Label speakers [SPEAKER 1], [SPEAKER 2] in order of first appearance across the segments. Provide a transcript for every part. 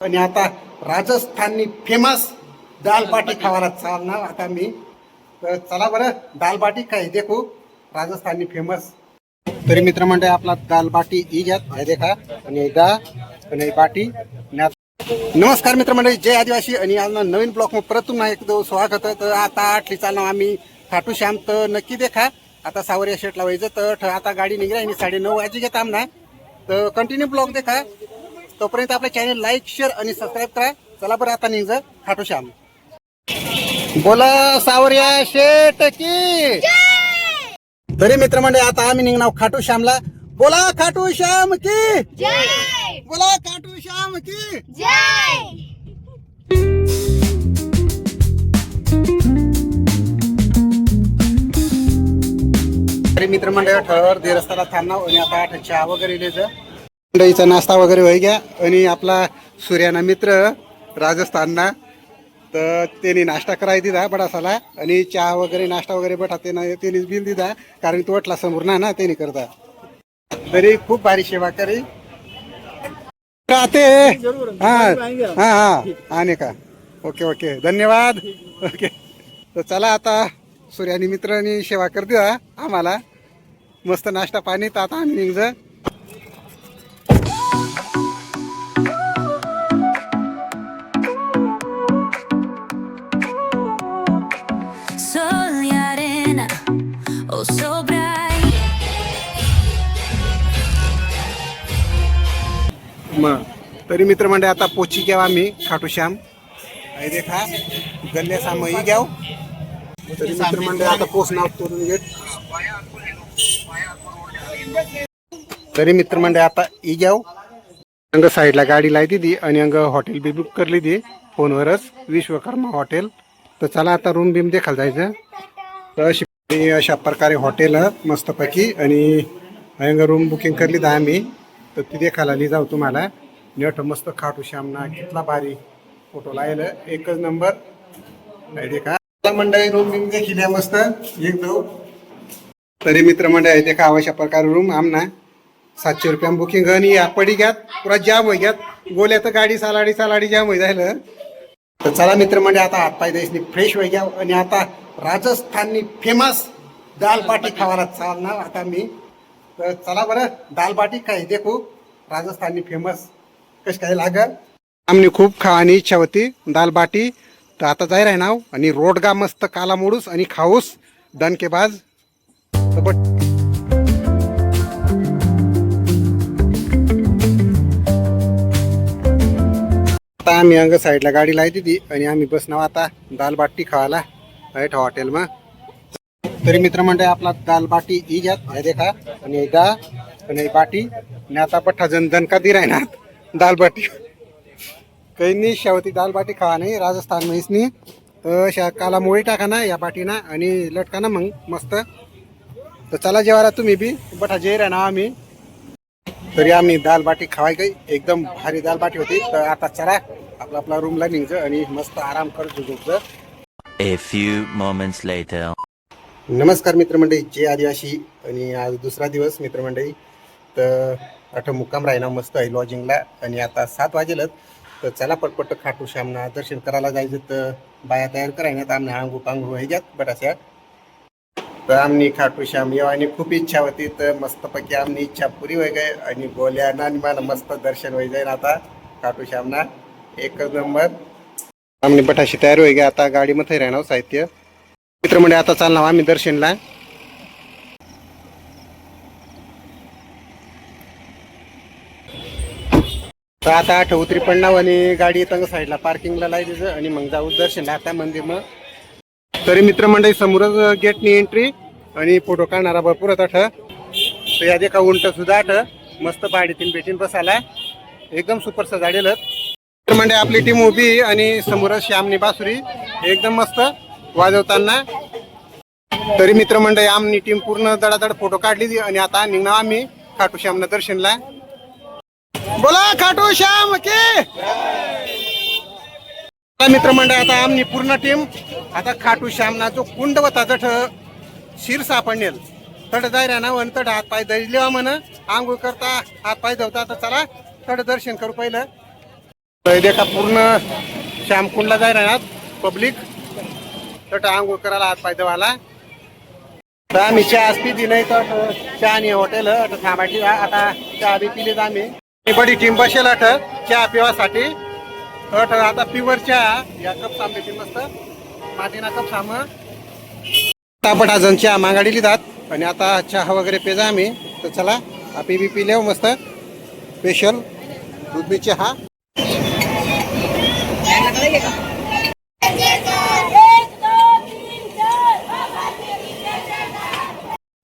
[SPEAKER 1] आणि आता राजस्थाननी फेमस दाल बाटी खावायला चालणार. आता मी तर चला बरं दाल बाटी काय देखू राजस्थानी फेमस तरी मित्रमंडळ आपला दाल बाटी ही घ्या. हे देखा आणि दा आणि बाटी. आणि मित्र नमस्कार मित्रमंडळी जय आदिवासी. आणि आज नवीन ब्लॉक मग परत तुम्हाला एक स्वागत तर आता आठली चालणार आम्ही खाटू श्याम. तर नक्की देखा आता सावरिया शेट लावायचं तर ठ- आता गाडी निघाली आणि साडे नऊ वाजे घेत आमना. तर कंटिन्यू ब्लॉक देखा. तोपर्यंत आपल्या चॅनल लाईक शेअर आणि सबस्क्राईब करा. चला बरं आता निघ खाटू श्याम. बोला सावरिया शेट की. तरी मित्रमंडळी आता आम्ही निघणार खाटू श्यामला. बोला खाटू श्याम की.
[SPEAKER 2] जय!
[SPEAKER 1] बोला खाटू श्याम की.
[SPEAKER 2] जय!
[SPEAKER 1] तरी मित्रमंडळ ठर दे रस्त्याला थांबणार आणि आता आठ चहा वगैरे द्यायचं मंडईचा नाश्ता वगैरे होई घ्या आणि आपला सूर्याना मित्र राजस्थानना तर त्यांनी नाश्ता कराय दिला बडासाला. आणि चहा वगैरे नाश्ता वगैरे बटा त्यानं त्यांनीच बिल दिला कारण तो वाटला समोर ना ना त्यांनी करता. तरी खूप भारी सेवा करी. राहते. हा हा हा. आणि का? Okay okay. धन्यवाद. ओके. तर चला आता सूर्यानी मित्रांनी सेवा कर द्या आम्हाला. मस्त नाश्ता पाणी तर आता आम्ही निघ मग तरी मित्र आता पोची घ्याव आम्ही खाटू श्याम. देखा गल्ल्या सामही घ्याव. तरी मित्र आता पोचणार करून घेत. तरी मित्र आता ई घ्याव. अंग साईडला गाडी लायती ती आणि अंग हॉटेल बी बुक करली ती. फोनवरच विश्वकर्मा हॉटेल. तर चला आता रूम बिम देखाल जायचं. तर अशी अशा प्रकारे हॉटेल मस्तपैकी. आणि अंग रूम बुकिंग करली तर आम्ही तर ती देखायला ली जाऊ तुम्हाला. नेट मस्त खाटू श्यामना कितला भारी फोटो लायलं. एकच नंबर. आहे का? मंडळी रूम बिम देखील आहे मस्त. एक दो. तरी मित्र मंडळ आहे ते का अशा प्रकारे रूम आमना. सातशे रुपया बुकिंग आणि या पडी घ्यात. पुरा जाम होई घ्यात. गोल्या तर गाडी सालाडी सालाडी जाम होई जायला तर चला मित्र म्हणजे आता हातपाय द्यायची फ्रेश होई घ्या. आणि आता राजस्थाननी फेमस दाल बाटी खावायला चालणार आता मी. तर चला बरं दाल बाटी काय देखू राजस्थाननी फेमस कसं काय लागल. आमनी खूप खावानी इच्छा होती. दाल बाटी. तर आता जाय राही नाव. आणि रोडगा मस्त काला मोडूस आणि खाऊस. दणकेबाज तर बट आता आम्ही अंग साईडला गाडी लायती ती. आणि आम्ही बसणार आता दाल बाटी खावायला. राईट हॉटेल मा तरी मित्र म्हणजे आपला दाल बाटी ही घ्या. हे देखा. आणि दा आणि बाटी. आणि आता पठ्ठा जन दणका का दी राहणार दाल बाटी काही नाही शेवटी दाल बाटी खावा नाही राजस्थान म्हैसनी. तर अशा काला मोळी टाका ना या बाटीना आणि लटका ना मग मस्त. तर चला जेवायला तुम्ही बी बठा जे राहणार आम्ही. तरी आम्ही दाल बाटी खावाय काही एकदम भारी दाल बाटी होती. तर आता चला आपला आपला रूमला निघचं आणि मस्त आराम करत झोपचं
[SPEAKER 3] A few moments later.
[SPEAKER 1] नमस्कार मित्रमंडळी जय आदिवासी. आणि आज दुसरा दिवस मित्रमंडळी. तर आता मुक्काम राहिना मस्त आहे लॉजिंगला आणि आता सात वाजेलच. तर चला पटपट खाटू श्यामना दर्शन करायला जायचं तर बाया तयार करायला. आम्ही आंघू पांघू ह्याच्यात बटाशा तर आम्ही खाटू श्याम येऊ. आणि खूप इच्छा होती तर मस्तपैकी आमनी इच्छा पुरी होई गई आणि बोल्याना आणि मला मस्त दर्शन होई जाईल आता. खाटू श्यामना एकच नंबर. आम्ही बटाशी तयार होई गे आता गाडीमध्ये राहणार साहित्य. मित्र म्हणजे आता चालणार आम्ही दर्शनला. तर आता आठ उतरी आणि गाडी तंग साईडला पार्किंगला लावायचं आणि मग जाऊ दर्शनला आता मंदिर मग. तरी मित्रमंडळी समोरच गेटनी एंट्री आणि फोटो काढणारा भरपूर होता तर या देखा उंट सुद्धा आठ. मस्त भाडीतीन भेटीन बसायला. एकदम सुपर सजाडेल म्हणजे आपली टीम उभी आणि समोरच श्यामनी बासुरी. एकदम मस्त वाजवताना. तरी मित्रमंडळी आमनी टीम पूर्ण दडादड फोटो काढली आणि आता निघणार आम्ही खाटू श्यामना दर्शनला. बोला खाटू श्याम के? मित्रमंडळ आता आमनी पूर्ण टीम आता खाटू श्यामना जो कुंड होता जठ शिर सापडनेल तड जाय ना वन तड हात पाय दजलेवा म्हण आंघोळ करता हात पाय धवता. तर चला तड दर्शन करू पहिलं. देखा पूर्ण श्यामकुंडला जाय ना पब्लिक. तट आंघोळ करायला हात पाय धवाला तर आम्ही चहा असती नाही तर चहा आणि हॉटेल थांबायची. आता चहा बी पिलीच आम्ही. बडी टीम बसेल अट चहा पिवासाठी. अट आता प्युअर चहा. या कप सामने मस्त. मातीना कप साम. तापट अजून चहा मागाडी लिहितात आणि आता चहा वगैरे पेजा आम्ही. तर चला आपी बी पिले मस्त. स्पेशल दूध बी चहा.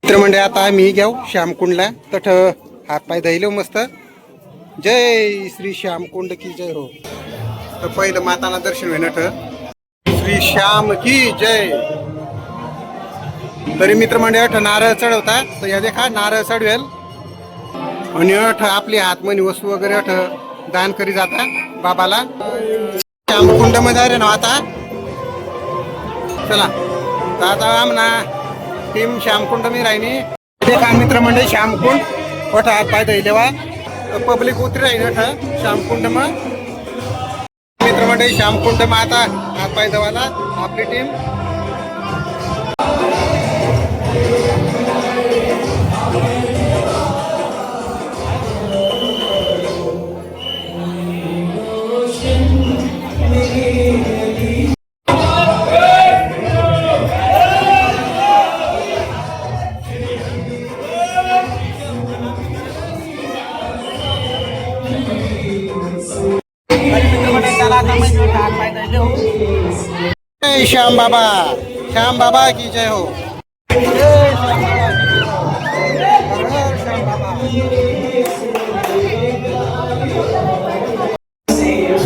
[SPEAKER 1] मित्रमंडळी आता आम्ही घेऊ श्यामकुंडला. तठ हात पाय धैलो मस्त. जय श्री श्यामकुंड की जय हो. तर पहिलं माताना दर्शन घेण्यात श्री श्याम की जय. तरी मित्र म्हणजे अठ नारळ चढवता तर या देखा नारळ चढवेल. आणि अठ आपली हातमनी वस्तू वगैरे अठ दान करी जाता बाबाला. श्यामकुंडमध्ये अरे रे ना आता. चला. आता आमना. टीम श्यामकुंड मी राहिनी देखा मित्र म्हणजे श्यामकुंड ओठ हात पाय धैलेवा पब्लिक उतरी राहीन अठ श्यामकुंड मग मित्र म्हणजे श्यामकुंड मग आता टीम जय श्याम बाबा। श्याम बाबा की जय हो।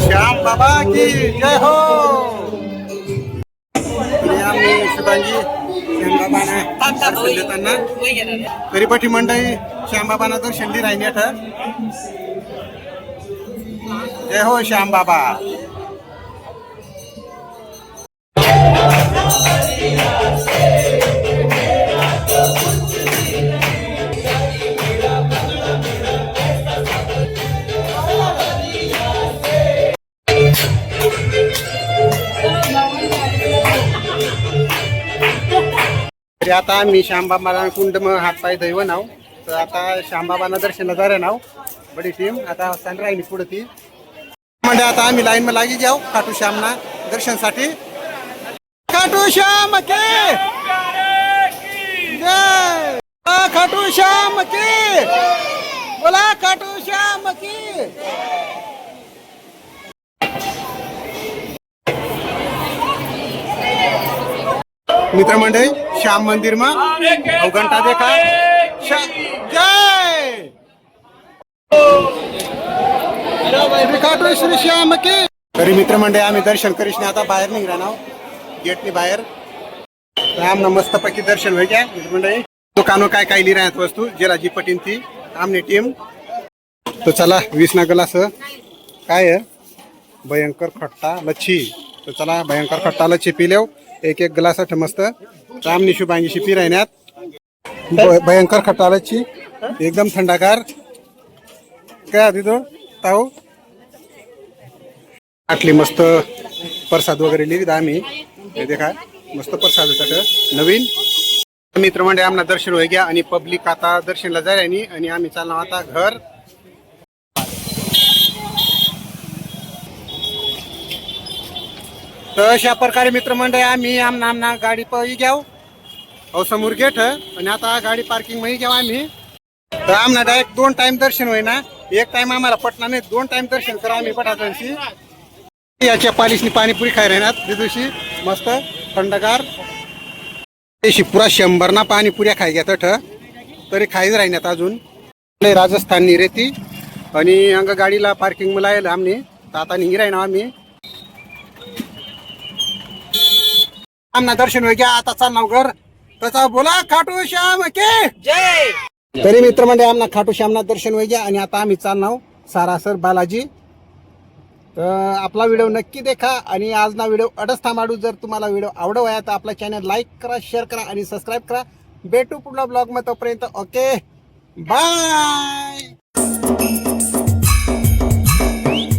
[SPEAKER 1] श्याम बाबा की जय हो. आम्ही शुभांगी श्यामबाबांना देताना मंडळी श्यामबाबांना दर्शन दे राहिनी जय हो श्याम बाबा. म्हणजे आता आम्ही श्यामबाबाला कुंड मग हात पाय दैव नाव. तर आता श्यामबाबांना दर्शन झालं नाव. बडी टीम आता सांग राहिली पुढे ती. म्हणजे आता आम्ही लाईन मग लागी जाऊ. खाटू श्यामना दर्शनसाठी. खाटू श्याम के। जय। खाटू श्याम की। बोला खाटू श्याम की। मित्र मंडळी श्याम मंदिर मा घंटा देखा। जय। श्री खाटू श्री श्याम की। तरी मित्र मंडळी आम्ही दर्शन करीशने आता बाहेर निघणार आहोत. गेटनी बाहेर. आमना मस्तपैकी दर्शन व्हायच्या मंडळी? दुकानो काय काय लिहिल्या आहेत वस्तू? जेलाजी पटीन ती आमने टीम. तो चला वीस ना गलास. काय भयंकर खट्टा लच्छी. तर चला भयंकर खट्टा लच्छी पिलेव एक एक ग्लास मस्त. रामनी शुभांगीशी पी राहण्यात भ- भयंकर खट्टा लच्छी. एकदम थंडागार. काय तिथं? ताऊ? आटली मस्त. प्रसाद वगैरे लिहित आम्ही. हे देखा मस्त प्रसाद नवीन. मित्र म्हणजे आम्हाला दर्शन होई घ्या आणि पब्लिक आता दर्शनला जाय आणि आम्ही चाललो आता घर. तर अशा प्रकारे मित्रमंडळ आम्ही आमना आमना गाडी पही घ्याव. अहो समोर गेट आणि आता गाडी पार्किंगमध्ये घ्याव आम्ही. तर आमना डायरेक्ट दोन टाइम दर्शन होईना. एक टाइम आम्हाला पटना नाही. दोन टाइम दर्शन करा आम्ही पटाकांशी याच्या पालिशनी पाणीपुरी खायला येणार. दिवशी मस्त थंडगार. त्याशी पुरा शंभर ना पाणीपुऱ्या खाय घ्या तठ तरी खायच राहण्यात अजून. राजस्थाननी रेती आणि अंग गाडीला पार्किंग मला यायला आम्ही. आता निघी राहिना आम्ही. आमना दर्शन होई घ्या आता चालणार घर. त्याचा बोला खाटू श्याम के?
[SPEAKER 2] जय!
[SPEAKER 1] तरी मित्र म्हणजे आमना खाटू श्यामना दर्शन होई घ्या आणि आता आम्ही चालणार सारासर बालाजी. तर आपला व्हिडिओ नक्की देखा आणि आज ना व्हिडिओ अडस थांबाडू. जर तुम्हाला व्हिडिओ आवडव आहे तर आपला चॅनल लाईक करा शेअर करा आणि सबस्क्राईब करा. भेटू पुढला ब्लॉगमध्ये तोपर्यंत ओके बाय